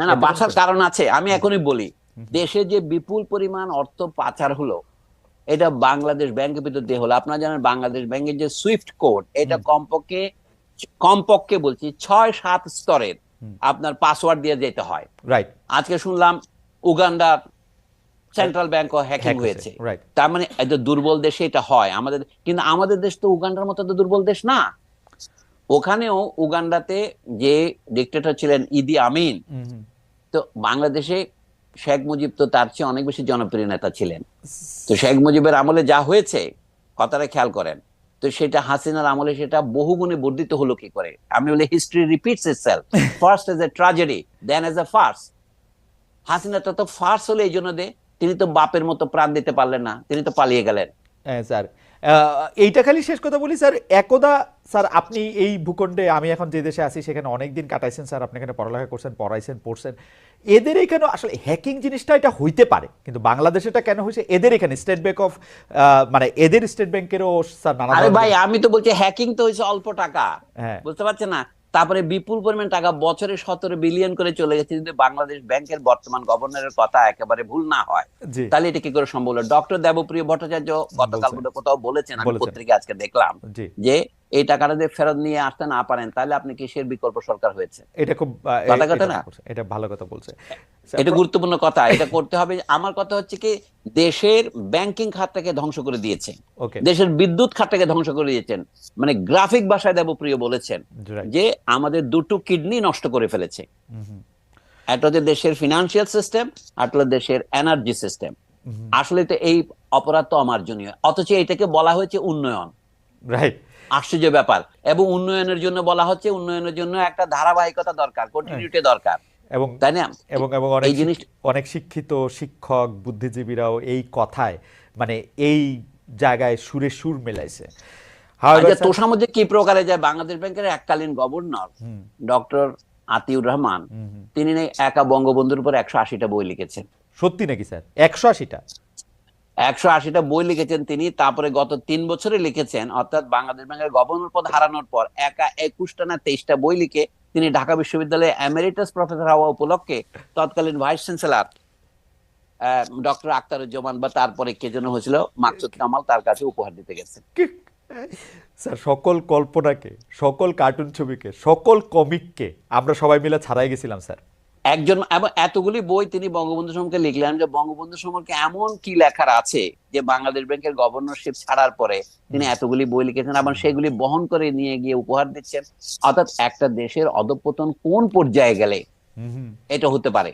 না না বাসার কারণ আছে আমি এখনই বলি। দেশে যে বিপুল পরিমাণ অর্থ পাচার হলো এটা বাংলাদেশ ব্যাংকের ভিতর দিয়ে হলো। আপনারা জানেন বাংলাদেশ ব্যাংকের যে সুইফট কোড এটা কমপক্ষে কমপক্ষে বলছি ছয় সাত স্তরের আপনার পাসওয়ার্ড দিয়ে যেতে হয়। রাইট আজকে শুনলাম উগান্ডার সেন্ট্রাল ব্যাংক হ্যাকিং হয়েছে তার মানে এত দুর্বল দেশে এটা হয়। আমাদের কিন্তু আমাদের দেশ তো উগান্ডার মতো তো দুর্বল দেশ না। ওখানেও উগান্ডাতে যে ডিক্টেটর ছিলেন ইদি আমিন তো বাংলাদেশে শেখ মুজিব তো তার চেয়ে অনেক বেশি জনপ্রিয় নেতা ছিলেন। তো শেখ মুজিবের আমলে যা হয়েছে, কথাটা খেয়াল করেন। তো সেটা হাসিনার আমলে সেটা বহুগুণে বর্ধিত হলো কি করে? আমি বলি history repeats itself first as a tragedy then as a farce হাসিনাটা তো ফার্স হলো এই জন্য দে তিনি তো বাপের মতো প্রাণ দিতে পারলেন না, তিনি তো পালিয়ে গেলেন। হ্যাঁ স্যার। এইটা খালি শেষ কথা বলি স্যার। একদা স্যার আপনি এই ভূখণ্ডে আমি এখন যে দেশে আছি সেখানে অনেক দিন কাটাইছেন স্যার। আপনি এখানে পড়ালেখা করছেন পড়াইছেন পড়ছেন। এদের এখানে আসলে হ্যাকিং জিনিসটা এটা হইতে পারে কিন্তু বাংলাদেশে এটা কেন হয়েছে? এদের এখানে স্টেট ব্যাংক অফ মানে এদের স্টেট ব্যাংকেরও স্যার নানা ভাই আমি তো বলছি হ্যাকিং তো হয়েছে অল্প টাকা। হ্যাঁ। বুঝতে পারছেন না? তারপরে বিপুল পরিমাণ টাকা বছরে সতেরো বিলিয়ন করে চলে গেছে। যদি বাংলাদেশ ব্যাংকের বর্তমান গভর্নরের কথা একেবারে ভুল না হয় তাহলে এটা কি করে সম্ভব হলো? ডক্টর দেবপ্রিয় ভট্টাচার্য গতকাল কোথাও বলেছেন আমি পত্রিকা আজকে দেখলাম যে এই টাকাটা যদি ফেরত নিয়ে আসতে না পারেন তাহলে আপনি কিসের বিকল্প সরকার হয়েছে? এটা খুব কথা না? এটা ভালো কথা বলছে। এটা গুরুত্বপূর্ণ কথা এটা করতে হবে। আমার কথা হচ্ছে কি দেশের ব্যাংকিং খাতটাকে ধ্বংস করে দিয়েছে দেশের বিদ্যুৎ খাতটাকে ধ্বংস করে দিয়েছেন। মানে গ্রাফিক ভাষায় দেবপ্রিয় বলেছেন যে আমাদের দুটো কিডনি নষ্ট করে ফেলেছে। একটা হচ্ছে দেশের ফিনান্সিয়াল সিস্টেম আর দেশের এনার্জি সিস্টেম আসলে তো এই অপরাধ তো অমার্জনীয় অথচ এটাকে বলা হয়েছে উন্নয়ন। রাইট আশ্চর্য ব্যাপার। এবং উন্নয়নের জন্য বলা হচ্ছে উন্নয়নের জন্য একটা ধারাবাহিকতা দরকার কন্টিনিউটি দরকার। এবং তাই না? এবং এবং অনেক অনেক শিক্ষিত শিক্ষক বুদ্ধিজীবীরাও এই কথায় মানে এই জায়গায় সুরে সুর মেলাইছে। আচ্ছা তোষামধ্যে কি প্রকারে যায়? বাংলাদেশ ব্যাংকের এককালীন গভর্নর ডক্টর আতিউর রহমান হুম, হুম। তিনি একা বঙ্গবন্ধুর উপর একশো আশিটা বই লিখেছেন। সত্যি নাকি স্যার? একশো আশিটা? একশো আশিটা বই লিখেছেন তিনি, তারপরে গত তিন বছরে লিখেছেন, অর্থাৎ বাংলাদেশ ব্যাংকের গভর্নর পদ হারানোর পর একা একুশটা না তেইশটা বই লিখে তিনি ঢাকা বিশ্ববিদ্যালয়ে এমেরিটাস প্রফেসর হওয়া উপলক্ষে তৎকালীন ভাইস চ্যান্সেলর ডক্টর আক্তারুজ্জামান বা তারপরে কে যেন হয়েছিল, মাকসুদ কামাল তার কাছে উপহার দিতে গেছেন। স্যার, সকল কল্পনাকে, সকল কার্টুন ছবিকে, সকল কমিককে আমরা সবাই মিলে ছাড়াই গেছিলাম, স্যার। একজন এবং এতগুলি বই তিনি বঙ্গবন্ধু সম্পর্কে লিখলেন যে বঙ্গবন্ধু সম্পর্কে এমন কি লেখার আছে যে বাংলাদেশ ব্যাংকের গভর্নরশিপ ছাড়ার পরে তিনি এতগুলি বই লিখেছেন এবং সেগুলি বহন করে নিয়ে গিয়ে উপহার দিচ্ছেন। অর্থাৎ একটা দেশের অধপতন কোন পর্যায়ে গেলে। এটা হতে পারে।